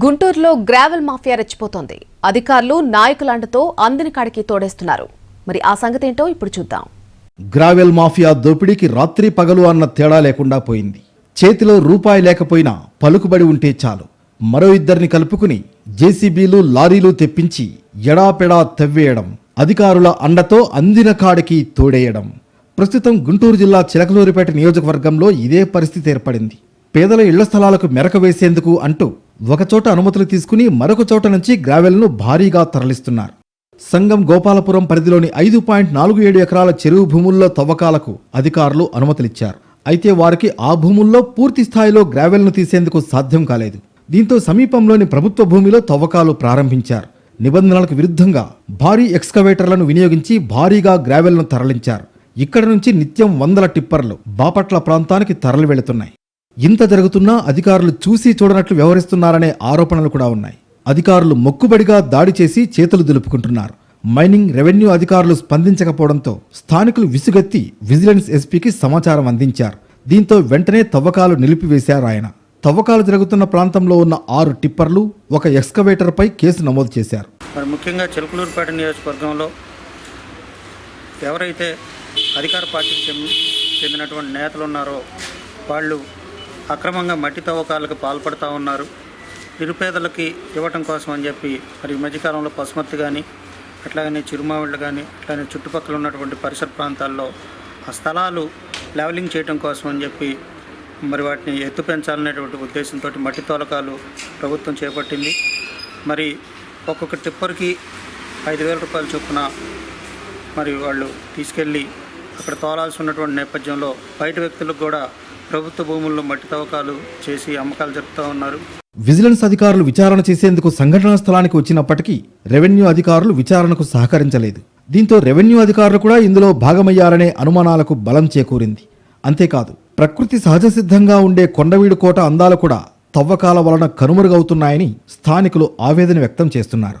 గుంటూరులో gravel mafia రెచ్చిపోతోంది. అధికారులు నాయకులాంటతో అందిని కాడికి తోడేస్తున్నారు. మరి ఆ సంగతి ఏంటో ఇప్పుడు చూద్దాం. గ్రావెల్ మాఫియా దోపిడీకి రాత్రి పగలు అన్న తేడా లేకుండా పోయింది. చేతిలో రూపాయి లేకపోయినా పలుకుబడి ఉంటే చాలు. మరో ఇద్దరిని కలుపుకుని జేసీబీలు లారీలు తెప్పించి ఎడాపెడా తవ్వేయడం అధికారుల అండతో అందిన కాడికి తోడేయడం. ప్రస్తుతం గుంటూరు జిల్లా చిలకలూరిపేట నియోజకవర్గంలో ఇదే పరిస్థితి ఏర్పడింది. పేదల ఇళ్ళ స్థలాలకు మెరక వేసేందుకు అంటూ ఒకచోట అనుమతులు తీసుకుని మరొక చోట నుంచి గ్రావెల్ను భారీగా తరలిస్తున్నారు. సంగం గోపాలపురం పరిధిలోని ఐదు పాయింట్ నాలుగు ఏడు ఎకరాల చెరువు భూముల్లో తవ్వకాలకు అధికారులు అనుమతులిచ్చారు. అయితే వారికి ఆ భూముల్లో పూర్తి స్థాయిలో గ్రావెల్ను తీసేందుకు సాధ్యం కాలేదు. దీంతో సమీపంలోని ప్రభుత్వ భూమిలో తవ్వకాలు ప్రారంభించారు. నిబంధనలకు విరుద్ధంగా భారీ ఎక్స్కవేటర్లను వినియోగించి భారీగా గ్రావెల్ను తరలించారు. ఇక్కడ నుంచి నిత్యం వందల టిప్పర్లు బాపట్ల ప్రాంతానికి తరలి వెళుతున్నాయి ఇంత జరుగుతున్నా అధికారులు చూసి చూడనట్లు వ్యవహరిస్తున్నారనే ఆరోపణలు కూడా ఉన్నాయి. అధికారులు మొక్కుబడిగా దాడి చేసి చేతులు దులుపుకుంటున్నారు. మైనింగ్ రెవెన్యూ అధికారులు స్పందించకపోవడంతో స్థానికులు విసుగెత్తి విజిలెన్స్ ఎస్పీకి సమాచారం అందించారు. దీంతో వెంటనే తవ్వకాలు నిలిపివేశారు ఆయన. తవ్వకాలు జరుగుతున్న ప్రాంతంలో ఉన్న ఆరు టిప్పర్లు ఒక ఎక్స్కవేటర్పై కేసు నమోదు చేశారు. మరి ముఖ్యంగా చిలకలూరుపేట నియోజకవర్గంలో ఎవరైతే అధికార పార్టీకి చెందినటువంటి నేతలు ఉన్నారో వాళ్ళు అక్రమంగా మట్టి తవ్వకాలకు పాల్పడుతూ ఉన్నారు. నిరుపేదలకి ఇవ్వటం కోసం అని చెప్పి మరి ఈ మధ్యకాలంలో పసుమత్తి కానీ అట్లాగనే చిరుమావిళ్ళు కానీ అట్లానే చుట్టుపక్కల ఉన్నటువంటి పరిసర ప్రాంతాల్లో ఆ స్థలాలు లెవలింగ్ చేయడం కోసం అని చెప్పి మరి వాటిని ఎత్తు పెంచాలనేటువంటి ఉద్దేశంతో మట్టి తోలకాలు ప్రభుత్వం చేపట్టింది. మరి ఒక్కొక్క టిప్పర్కి ఐదు వేల రూపాయలు చొప్పున మరి వాళ్ళు తీసుకెళ్ళి అక్కడ తోలాల్సి ఉన్నటువంటి నేపథ్యంలో బయట వ్యక్తులకు కూడా ప్రభుత్వ భూముల్లో మట్టి తవ్వకాలు చేసి అమ్మకాలు జరుపుతూ ఉన్నారు. విజిలెన్స్ అధికారులు విచారణ చేసేందుకు సంఘటనా స్థలానికి వచ్చినప్పటికీ రెవెన్యూ అధికారులు విచారణకు సహకరించలేదు. దీంతో రెవెన్యూ అధికారులు కూడా ఇందులో భాగమయ్యారనే అనుమానాలకు బలం చేకూరింది. అంతేకాదు ప్రకృతి సహజ సిద్ధంగా ఉండే కొండవీడు కోట అందాలు కూడా తవ్వకాల వలన కనుమరుగవుతున్నాయని స్థానికులు ఆవేదన వ్యక్తం చేస్తున్నారు.